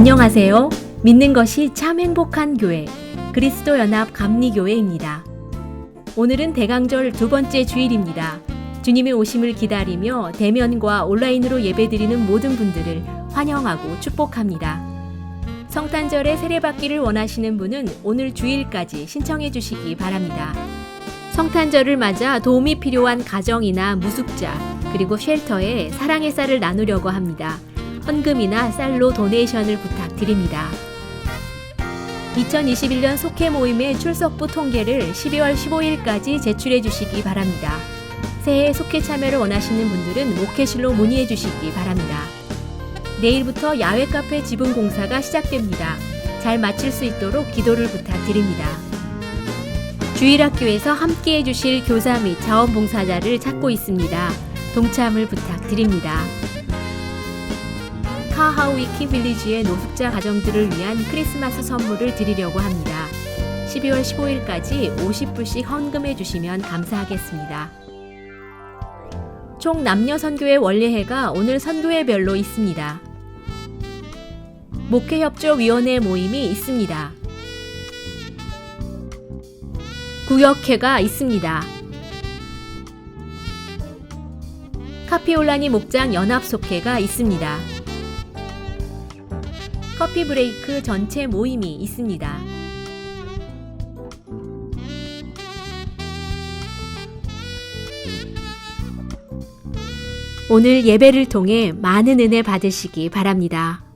안녕하세요. 믿는 것이 참 행복한 교회 그리스도 연합 감리교회입니다. 오늘은 대강절 두 번째 주일입니다. 주님의 오심을 기다리며 대면과 온라인으로 예배드리는 모든 분들을 환영하고 축복합니다. 성탄절에 세례받기를 원하시는 분은 오늘 주일까지 신청해 주시기 바랍니다. 성탄절을 맞아 도움이 필요한 가정이나 무숙자, 그리고 쉘터에 사랑의 쌀을 나누려고 합니다. 헌금이나 쌀로 도네이션을 부탁드립니다. 2021년 속회 모임의 출석부 통계를 12월 15일까지 제출해 주시기 바랍니다. 새해 속회 참여를 원하시는 분들은 목회실로 문의해 주시기 바랍니다. 내일부터 야외 카페 지분 공사가 시작됩니다. 잘 마칠 수 있도록 기도를 부탁드립니다. 주일학교에서 함께 해주실 교사 및 자원봉사자를 찾고 있습니다. 동참을 부탁드립니다. 카하우이키 빌리지의 노숙자 가정들을 위한 크리스마스 선물을 드리려고 합니다. 12월 15일까지 50불씩 헌금해 주시면 감사하겠습니다. 총 남녀 선교회 원례회가 오늘 선교회별로 있습니다. 목회협조위원회 모임이 있습니다. 구역회가 있습니다. 카피올라니 목장 연합 속회가 있습니다. 커피 브레이크 전체 모임이 있습니다. 오늘 예배를 통해 많은 은혜 받으시기 바랍니다.